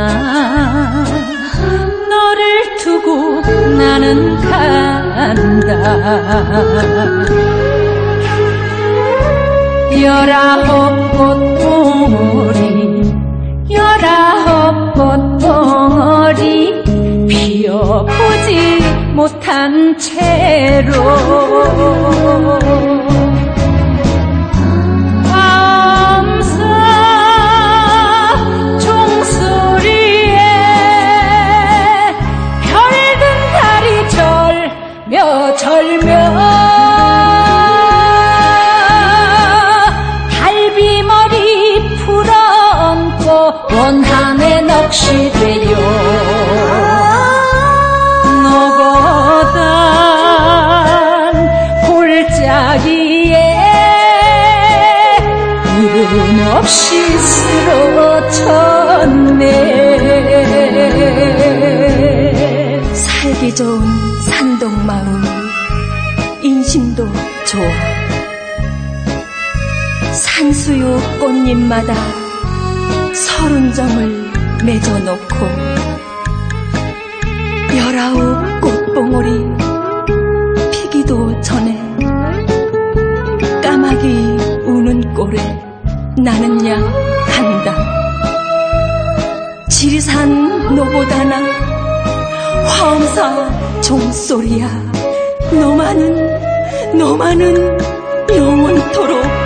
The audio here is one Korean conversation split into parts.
동안 너를 두고 나는 간다. 열아홉 꽃 봉오리 열아홉 꽃 봉오리 피어보지 못한 채로 며 절며 갈비머리 풀어안고 원한의 넋이 되요. 노고단 골짜기에 이름 없이 쓰러졌네 수유 꽃잎마다 서른 점을 맺어놓고 열아홉 꽃봉오리 피기도 전에 까마귀 우는 꼴에 나는 야 간다. 지리산 노보다나 화엄사 종소리야. 너만은 너만은 영원토록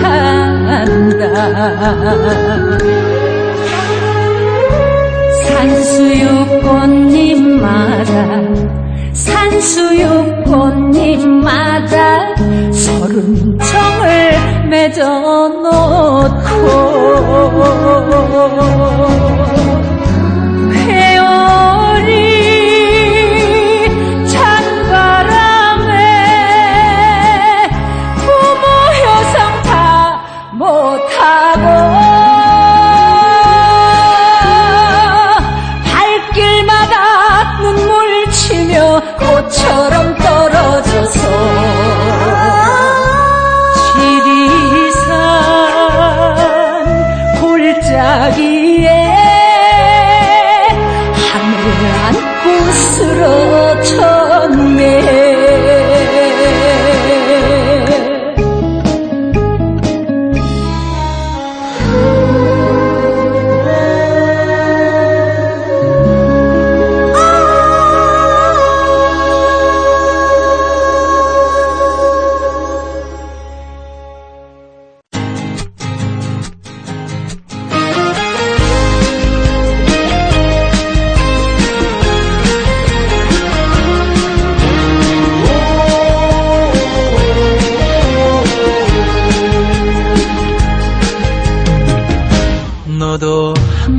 간다. 산수유 꽃잎마다 산수유 꽃잎마다 서른 정을 맺어놓고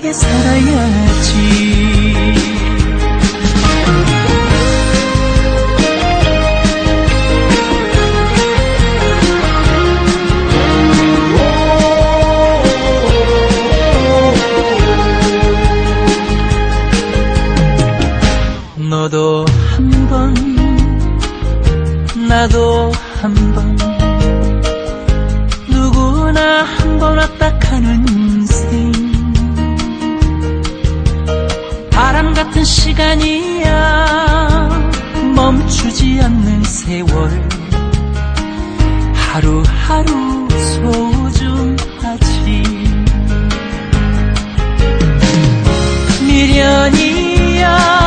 행복하게 살아야 시간이야. 멈추지 않는 세월. 하루하루 소중하지. 미련이야.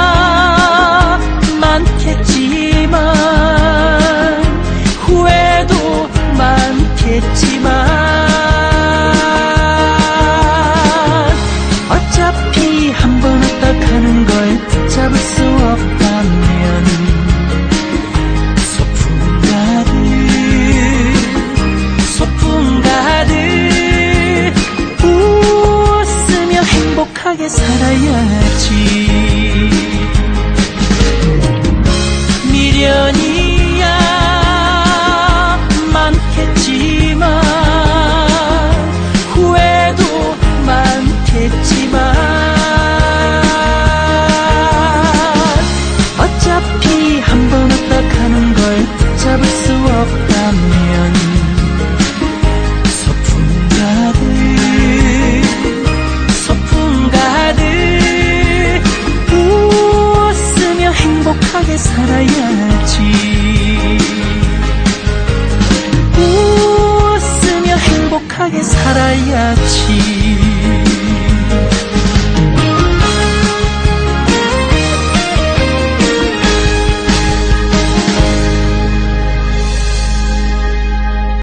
在一起。